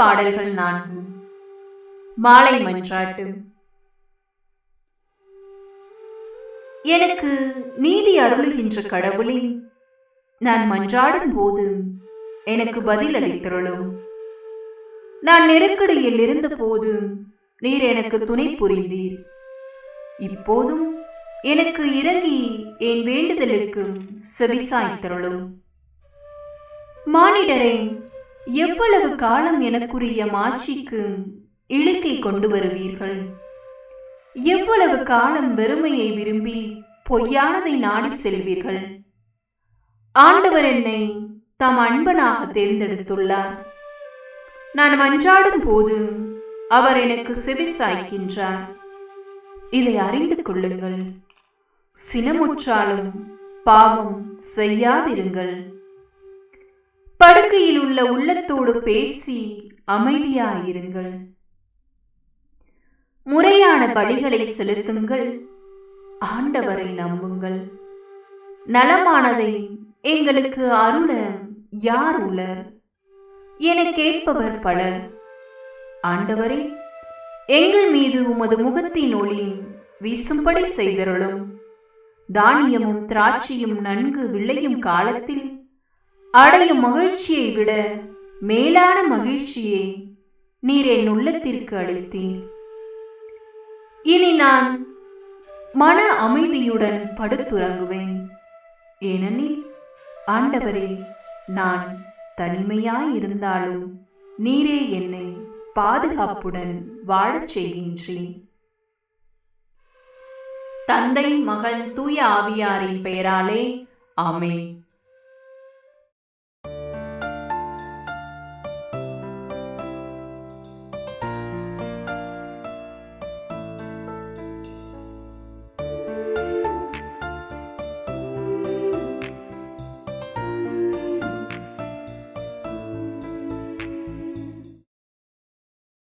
பாடல்கள் நான்கு. மாலை மன்றாட்டு. எனக்கு நீதி அருளுகின்ற கடவுளே நான் மன்றாடும் போது எனக்கு பதில் அளித்தருளும் நான் நெருக்கடியில் இருந்தபோது நீர் எனக்கு துணை புரிந்தீர். இப்போதும் எனக்கு இறங்கி என் வேண்டுதலுக்கு செவிசாய்த்தருளும் மானிடரே எவ்வளவு காலம் எனக்குரிய மாட்சிக்கு இழுக்கை கொண்டு வருவீர்கள்? எவ்வளவு காலம் வெறுமையை விரும்பி பொய்யானதை நாடி செல்வீர்கள்? ஆண்டவர் என்னை தாம் அன்பனாக தேர்ந்தெடுத்துள்ளார். நான் மன்றாடும் போது அவர் எனக்கு செவி சாய்க்கின்றார் இதை அறிந்து கொள்ளுங்கள். சினமுற்றாலும் பாவம் செய்யாதிருங்கள். படுக்கையில் உள்ள உள்ளத்தோடு பேசி அமைதியாயிருங்கள். முறையான பலிகளை செலுத்துங்கள். ஆண்டவரை நம்புங்கள். நலமானதை எங்களுக்கு அருள யார் உளர் என கேட்பவர் பலர். ஆண்டவரே எங்கள் மீது உமது முகத்தின் ஒளி வீசும்படி செய்தருளும். தானியமும் திராட்சையும் நன்கு விளையும் காலத்தில் அடையும் மகிழ்ச்சியை விட மேலான மகிழ்ச்சியை நீர் என் உள்ளத்திற்கு அளித்தீர். இனி நான் மன அமைதியுடன் படுத்துறங்குவேன். ஏனெனில் ஆண்டவரே நான் தனிமையாயிருந்தாலும் நீரே என்னை பாதுகாப்புடன் வாழச் செய்கின்றேன். தந்தை மகன் தூய ஆவியாரின் பெயராலே ஆமே